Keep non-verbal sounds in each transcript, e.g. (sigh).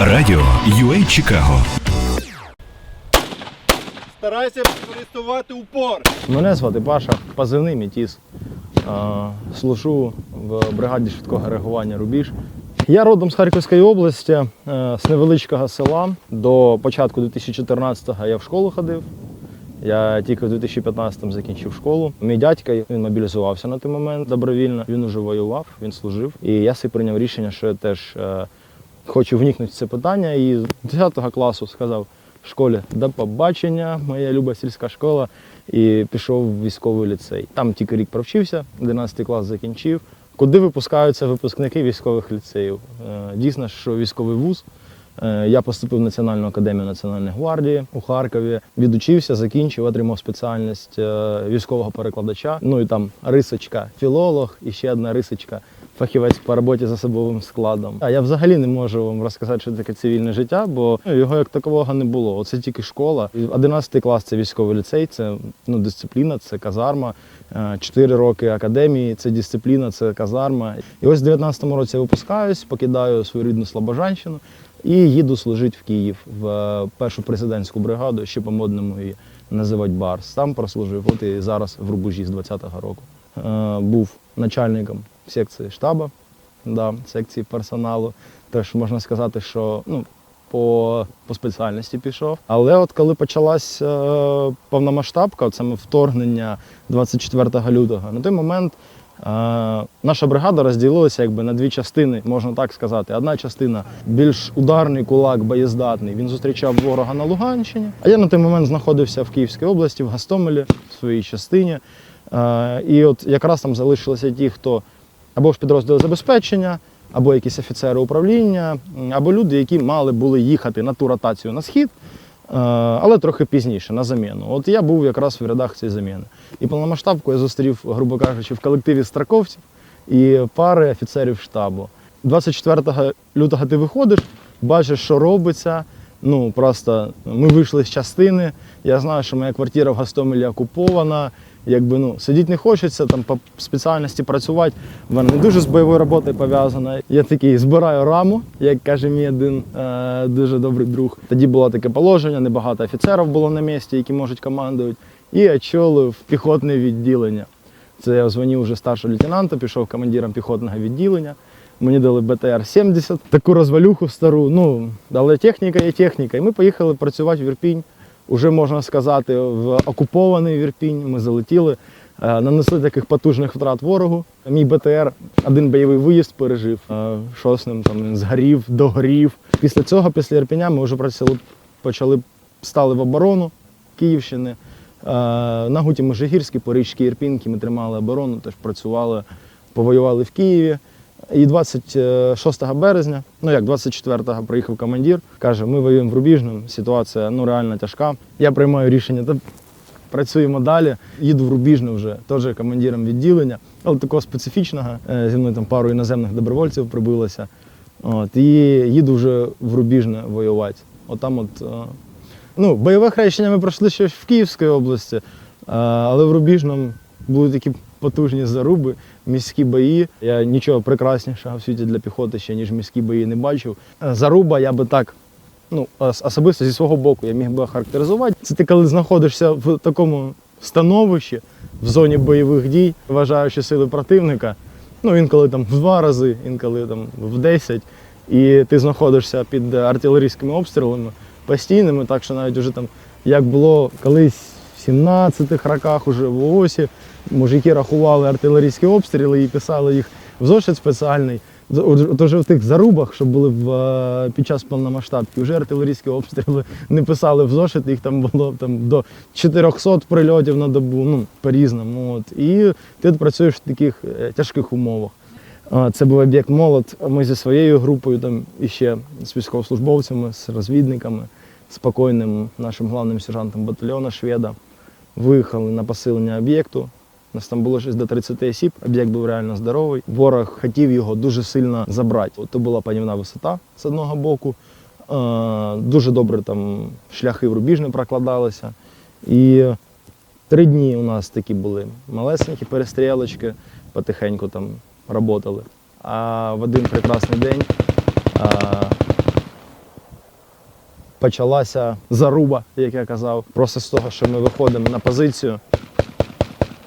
Радіо UA Чикаго. Старайся користувати упор. Мене звати Паша, позивний Мітіс. Служу в бригаді швидкого реагування Рубіж. Я родом з Харківської області, е, з невеличкого села. До початку 2014-го я в школу ходив. Я тільки в 2015-му закінчив школу. Мій дядько він мобілізувався на той момент добровільно. Він уже воював, він служив. І я собі прийняв рішення, що я теж е, хочу вникнути в це питання. І з 10 класу сказав в школі до побачення, моя люба сільська школа, і пішов в військовий ліцей. Там тільки рік провчився, 11 клас закінчив. Куди випускаються випускники військових ліцеїв? Е, Дійсно, що військовий вуз. Е, Я поступив в Національну академію Національної гвардії у Харкові. Відучився, закінчив, отримав спеціальність е, військового перекладача. Ну і там рисочка, філолог, і ще одна рисочка, фахівець по роботі з особовим складом. А я взагалі не можу вам розказати, що таке цивільне життя, бо ну, його як такового не було. Оце тільки школа. І 11 клас це військовий ліцей, це ну, дисципліна, це казарма. Е, Чотири роки академії, це дисципліна, це казарма. І ось в 19-му році я випускаюсь, покидаю свою рідну Слобожанщину і їду служити в Київ в е, першу президентську бригаду, ще по-модному її називати Барс. Там прослужив, от і зараз в Рубежі з 20-го року. Е, Був начальником секції штабу, да, секції персоналу. Теж можна сказати, що ну, по, по спеціальності пішов. Але от коли почалась е, повномасштабка, от саме вторгнення 24 лютого, на той момент е, наша бригада розділилася якби на дві частини, можна так сказати. Одна частина більш ударний кулак, боєздатний. Він зустрічав ворога на Луганщині. А я на той момент знаходився в Київській області, в Гастомелі, в своїй частині. Е, і от якраз там залишилися ті, хто або ж підрозділи забезпечення, або якісь офіцери управління, або люди, які мали були їхати на ту ротацію на схід, е, але трохи пізніше на заміну. От я був якраз в рядах цієї заміни. І повномасштабку я зустрів, грубо кажучи, в колективі страковців і пари офіцерів штабу. 24 лютого ти виходиш, бачиш, що робиться. Ну просто ми вийшли з частини. Я знаю, що моя квартира в Гастомелі окупована. Якби ну сидіти не хочеться, там по спеціальності працювати. В мене не дуже з бойовою роботою пов'язано. Я такий збираю раму, як каже мій один е, дуже добрий друг. Тоді було таке положення, небагато офіцерів було на місці, які можуть командувати. І очолив піхотне відділення. Це я дзвонив вже старшого лейтенанта, пішов командиром піхотного відділення. Мені дали БТР-70, таку розвалюху стару. Ну, але техніка є техніка. І ми поїхали працювати в Ірпінь. Уже можна сказати, в окупований Вірпінь. Ми залетіли, е, нанесли таких потужних втрат ворогу. Мій БТР один бойовий виїзд пережив. Е, Що з ним там він згорів, догорів. Після цього, після Ірпіня, ми вже працювали, почали стали в оборону Київщини. Е, На Гуті Межигірській, по річці Ірпінки ми тримали оборону, теж працювали, повоювали в Києві. І 26 березня, ну як 24-го приїхав командир, каже, ми воюємо в Рубіжному, ситуація ну реально тяжка. Я приймаю рішення, та працюємо далі. Їду в Рубіжне вже, теж командиром відділення, але такого специфічного. Е, Зі мною там пару іноземних добровольців прибилося. От, і їду вже в Рубіжне воювати. Отам от, е, ну, бойове хрещення ми пройшли ще в Київській області, е, але в Рубіжному були такі потужні заруби, міські бої. Я нічого прекраснішого в світі для піхоти ще, ніж міські бої не бачив. Е, Заруба я би так, ну, особисто зі свого боку, я міг би характеризувати. Це ти коли знаходишся в такому становищі, в зоні бойових дій, вважаючи сили противника, ну інколи там в два рази, інколи там в десять, і ти знаходишся під артилерійськими обстрілами постійними, так що навіть уже там, як було колись в 17-х роках, уже в ООСі, мужики рахували артилерійські обстріли і писали їх в зошит спеціальний. Уже в тих зарубах, що були в, е, під час повномасштабки, вже артилерійські обстріли (laughs) не писали в зошит, їх там було там, до 400 прильотів на добу, ну, по-різному. От. І ти працюєш в таких е, тяжких умовах. Це був об'єкт молот. Ми зі своєю групою, там іще з військовослужбовцями, з розвідниками, спокійним нашим главним сержантом батальйону Шведа. Виїхали на посилення об'єкту. Нас там було щось до 30 осіб, об'єкт був реально здоровий. Ворог хотів його дуже сильно забрати. То була панівна висота з одного боку. Е, Дуже добре там шляхи в рубіжне прокладалися. І три дні у нас такі були малесенькі перестрілочки, потихеньку там працювали. А в один прекрасний день а, почалася заруба, як я казав. Просто з того, що ми виходимо на позицію.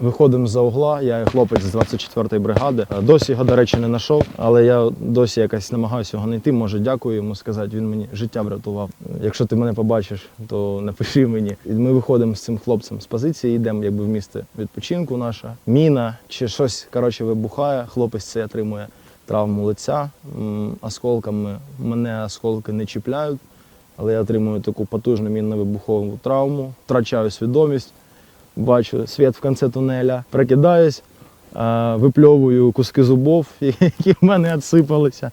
Виходимо за угла, я хлопець з 24-ї бригади. Досі його, до речі, не знайшов, але я досі якось намагаюся його знайти. Може, дякую йому сказати. Він мені життя врятував. Якщо ти мене побачиш, то напиши мені. І ми виходимо з цим хлопцем з позиції, йдемо якби в місце відпочинку наша. Міна чи щось коротше вибухає. Хлопець цей отримує травму лиця осколками. Мене осколки не чіпляють, але я отримую таку потужну мінно-вибухову травму, втрачаю свідомість бачу світ в кінці тунеля, прокидаюсь, е, випльовую куски зубов, (laughs) які в мене відсипалися.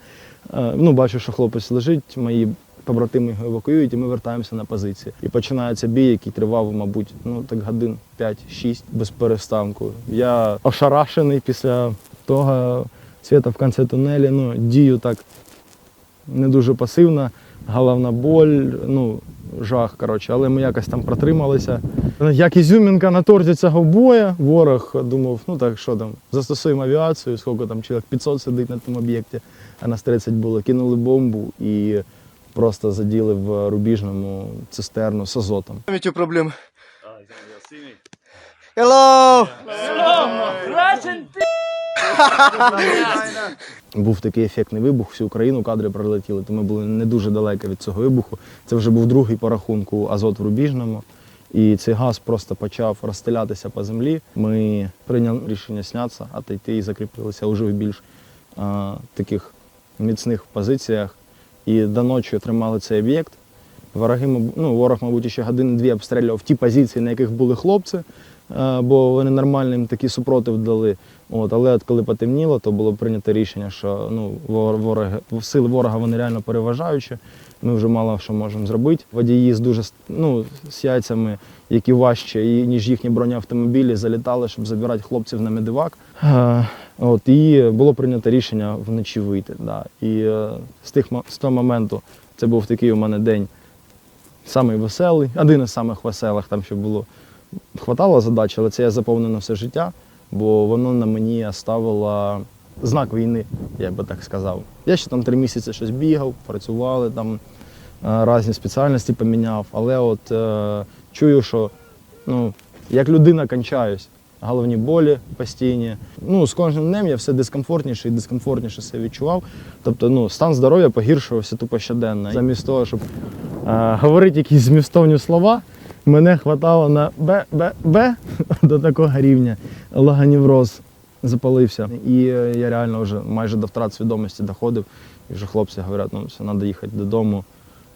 Е, Ну, бачу, що хлопець лежить, мої побратими його евакуюють, і ми вертаємося на позиції. І починається бій, який тривав, мабуть, ну так годин 5-6 без перестанку. Я ошарашений після того світа в кінці тунелі. Ну, дію так не дуже пасивно, головна боль, ну, жах, коротше, але ми якось там протрималися. Як ізюмінка на торті цього боя, ворог думав, ну так що там, застосуємо авіацію, скільки там чоловік 500 сидить на тому об'єкті, а нас 30 було, кинули бомбу і просто заділи в рубіжному цистерну з азотом. Пам'яттю проблем. Hello! Був такий ефектний вибух, всю Україну кадри прилетіли, то ми були не дуже далеко від цього вибуху. Це вже був другий по рахунку азот в Рубіжному. І цей газ просто почав розстелятися по землі. Ми прийняли рішення снятися, отойти і закріпилися вже в більш а, таких міцних позиціях. І до ночі тримали цей об'єкт. Вороги, ну, ворог, мабуть, ще години-дві обстрілював ті позиції, на яких були хлопці, е, бо вони нормально їм такий супротив дали. От, але от коли потемніло, то було прийнято рішення, що ну, вор- вороги, сили ворога вони реально переважаючі. Ми вже мало що можемо зробити. Водії з дуже ну, з яйцями, які важче, ніж їхні бронеавтомобілі, залітали, щоб забирати хлопців на медивак. От, і було прийнято рішення вночі вийти. Да. І е, з, тих, з того моменту це був такий у мене день самий веселий, один із самих веселих, там ще було. Хватало задач, але це я заповнив все життя, бо воно на мені оставило знак війни, я би так сказав. Я ще там три місяці щось бігав, працювали там, е, різні спеціальності поміняв, але от е, чую, що ну, як людина кончаюсь. Головні болі постійні. Ну, з кожним днем я все дискомфортніше і дискомфортніше себе відчував. Тобто, ну, стан здоров'я погіршувався тупо щоденно. Замість того, щоб е, говорити якісь змістовні слова, мене хватало на Б, Б, Б до такого рівня. Лаганівроз запалився. І е, я реально вже майже до втрат свідомості доходив. І вже хлопці говорять, ну все, треба їхати додому,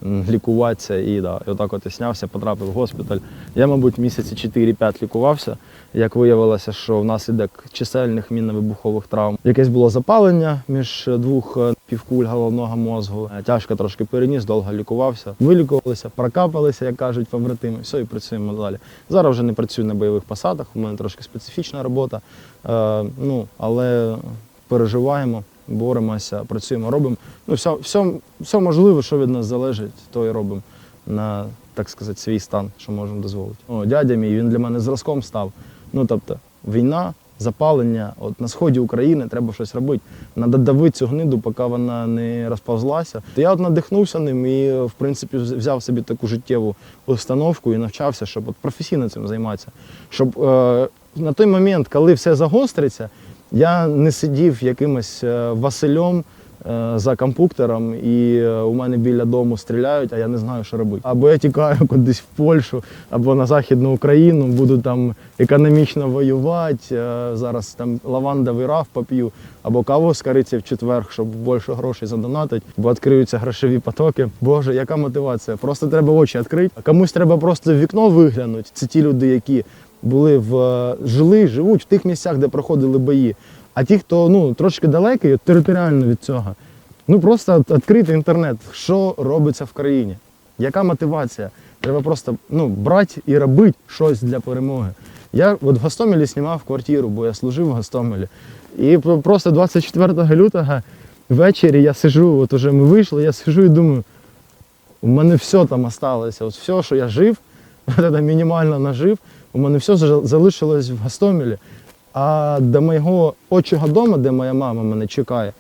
лікуватися. І, да, і отак от я снявся, потрапив в госпіталь. Я, мабуть, місяці 4-5 лікувався. Як виявилося, що в нас чисельних мінно-вибухових травм. Якесь було запалення між двох е, півкуль головного мозку. Е, Тяжко трошки переніс, довго лікувався. Вилікувалися, прокапалися, як кажуть побратими. Все, і працюємо далі. Зараз вже не працюю на бойових посадах, у мене трошки специфічна робота. Е, ну, але переживаємо, боремося, працюємо, робимо. Ну, все, все, все можливе, що від нас залежить, то і робимо на, так сказати, свій стан, що можемо дозволити. О, дядя мій, він для мене зразком став. Ну, тобто, війна, запалення, от на сході України треба щось робити. Треба давити цю гниду, поки вона не розповзлася. Я от надихнувся ним і, в принципі, взяв собі таку життєву установку і навчався, щоб от професійно цим займатися. Щоб е, на той момент, коли все загостриться, я не сидів якимось е, Василем е, за комп'ютером, і е, у мене біля дому стріляють, а я не знаю, що робити. Або я тікаю (laughs) кудись в Польщу, або на Західну Україну, буду там економічно воювати. Зараз там лавандовий раф поп'ю, або каву з кориці в четвер, щоб більше грошей задонатити, бо відкриються грошові потоки. Боже, яка мотивація? Просто треба очі відкрити. Комусь треба просто в вікно виглянути. Це ті люди, які були в е, жили, живуть в тих місцях, де проходили бої. А ті, хто ну трошки далекий територіально від цього, ну просто відкрити інтернет, що робиться в країні, яка мотивація. Треба просто ну, брати і робити щось для перемоги. Я от в Гостомелі знімав квартиру, бо я служив в Гостомелі. І просто 24 лютого ввечері я сижу, от уже ми вийшли, я сижу і думаю, у мене все там осталося. От все, що я жив, (laughs) мінімально нажив, у мене все залишилось в Гостомелі. А до моєго отчого дому, де моя мама мене чекає,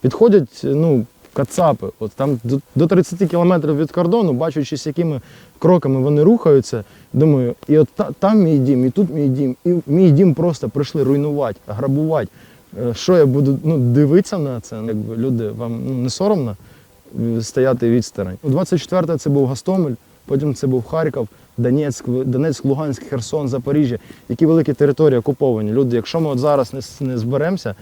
підходять ну, Кацапи, от там до, до 30 кілометрів від кордону, бачучи, з якими кроками вони рухаються, думаю, і от та, там мій дім, і тут мій дім, і мій дім просто прийшли руйнувати, грабувати. Е, Що я буду ну, дивитися на це? Якби люди, вам ну, не соромно е, стояти відсторонь. 24 це був Гостомель, потім це був Харків, Донецьк, Донецьк, Луганськ, Херсон, Запоріжжя. Які великі території окуповані. Люди, якщо ми от зараз не, не зберемося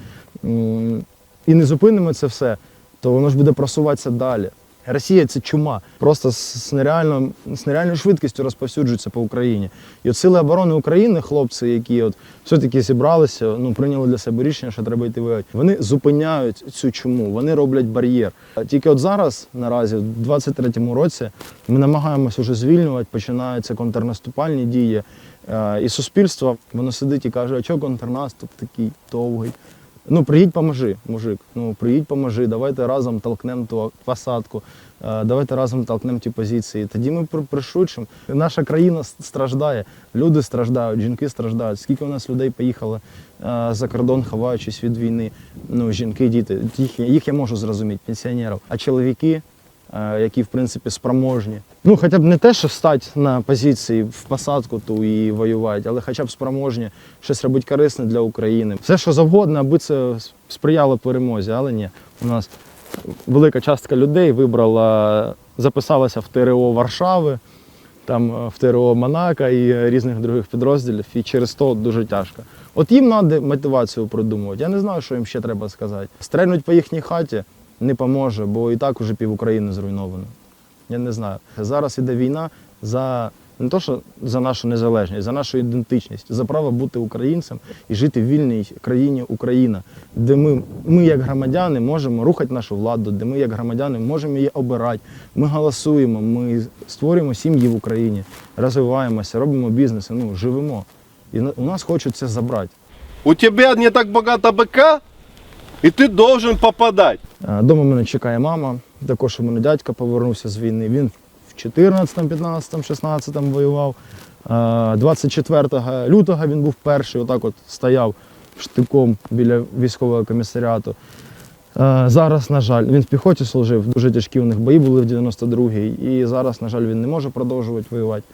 і не зупинимо це все, то воно ж буде просуватися далі. Росія це чума, просто з, нереально, з нереальною швидкістю розповсюджується по Україні. І от сили оборони України, хлопці, які от все-таки зібралися, ну прийняли для себе рішення, що треба йти воювати. Вони зупиняють цю чуму, вони роблять бар'єр. Тільки от зараз, наразі, в 23-му році, ми намагаємося вже звільнювати, починаються контрнаступальні дії. Е, І суспільство воно сидить і каже, а чого контрнаступ такий довгий? Ну, приїдь, поможи, мужик. Ну, приїдь, поможи, давайте разом толкнемо ту посадку, е, давайте разом толкнемо ті позиції. Тоді ми при- пришвидшимо. Наша країна страждає, люди страждають, жінки страждають. Скільки у нас людей поїхало е, за кордон, ховаючись від війни. Ну, жінки, діти, їх, їх я можу зрозуміти, пенсіонерів. А чоловіки, які в принципі спроможні. Ну, хоча б не те, що стати на позиції в посадку ту і воювати, але хоча б спроможні щось робити корисне для України. Все, що завгодно, аби це сприяло перемозі, але ні. У нас велика частка людей вибрала, записалася в ТРО Варшави, там е, в ТРО Монако і різних других підрозділів, і через то дуже тяжко. От їм треба мотивацію придумувати. Я не знаю, що їм ще треба сказати. Стрельнуть по їхній хаті не поможе, бо і так уже пів України зруйновано. Я не знаю. Зараз іде війна за не то, що за нашу незалежність, за нашу ідентичність, за право бути українцем і жити в вільній країні Україна, де ми, ми як громадяни можемо рухати нашу владу, де ми як громадяни можемо її обирати. Ми голосуємо, ми створюємо сім'ї в Україні, розвиваємося, робимо бізнес, ну живемо. І у нас хочуть це забрати. У тебя не так багато БК, і ти должен попадати. Е, Дома мене чекає мама. Також у мене дядько повернувся з війни. Він в 14, 15, 16 воював. Е, 24 лютого він був перший, отак от стояв штиком біля військового комісаріату. Е, Зараз, на жаль, він в піхоті служив, дуже тяжкі у них бої були в 92-й. І зараз, на жаль, він не може продовжувати воювати.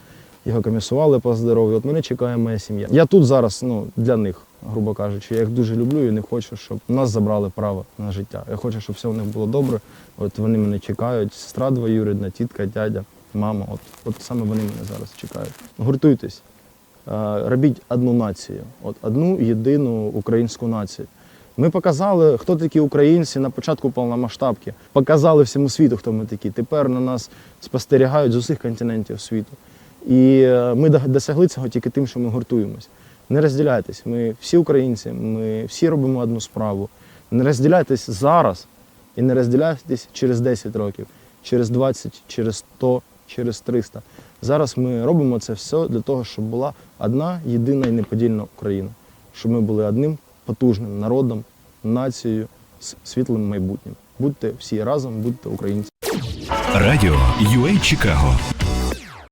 Його комісували по здоров'ю. От мене чекає моя сім'я. Я тут зараз ну, для них, грубо кажучи. Я їх дуже люблю і не хочу, щоб нас забрали право на життя. Я хочу, щоб все у них було добре. От вони мене чекають. Сестра двоюрідна, тітка, дядя, мама. От, от саме вони мене зараз чекають. Гуртуйтесь, робіть одну націю, от одну єдину українську націю. Ми показали, хто такі українці на початку повномасштабки. Показали всьому світу, хто ми такі. Тепер на нас спостерігають з усіх континентів світу. І е, ми досягли цього тільки тим, що ми гуртуємось. Не розділяйтесь. Ми всі українці, ми всі робимо одну справу. Не розділяйтесь зараз і не розділяйтесь через 10 років, через 20, через 100, через 300. Зараз ми робимо це все для того, щоб була одна єдина і неподільна Україна, щоб ми були одним потужним народом, нацією з світлим майбутнім. Будьте всі разом, будьте українці. Радіо UA Чикаго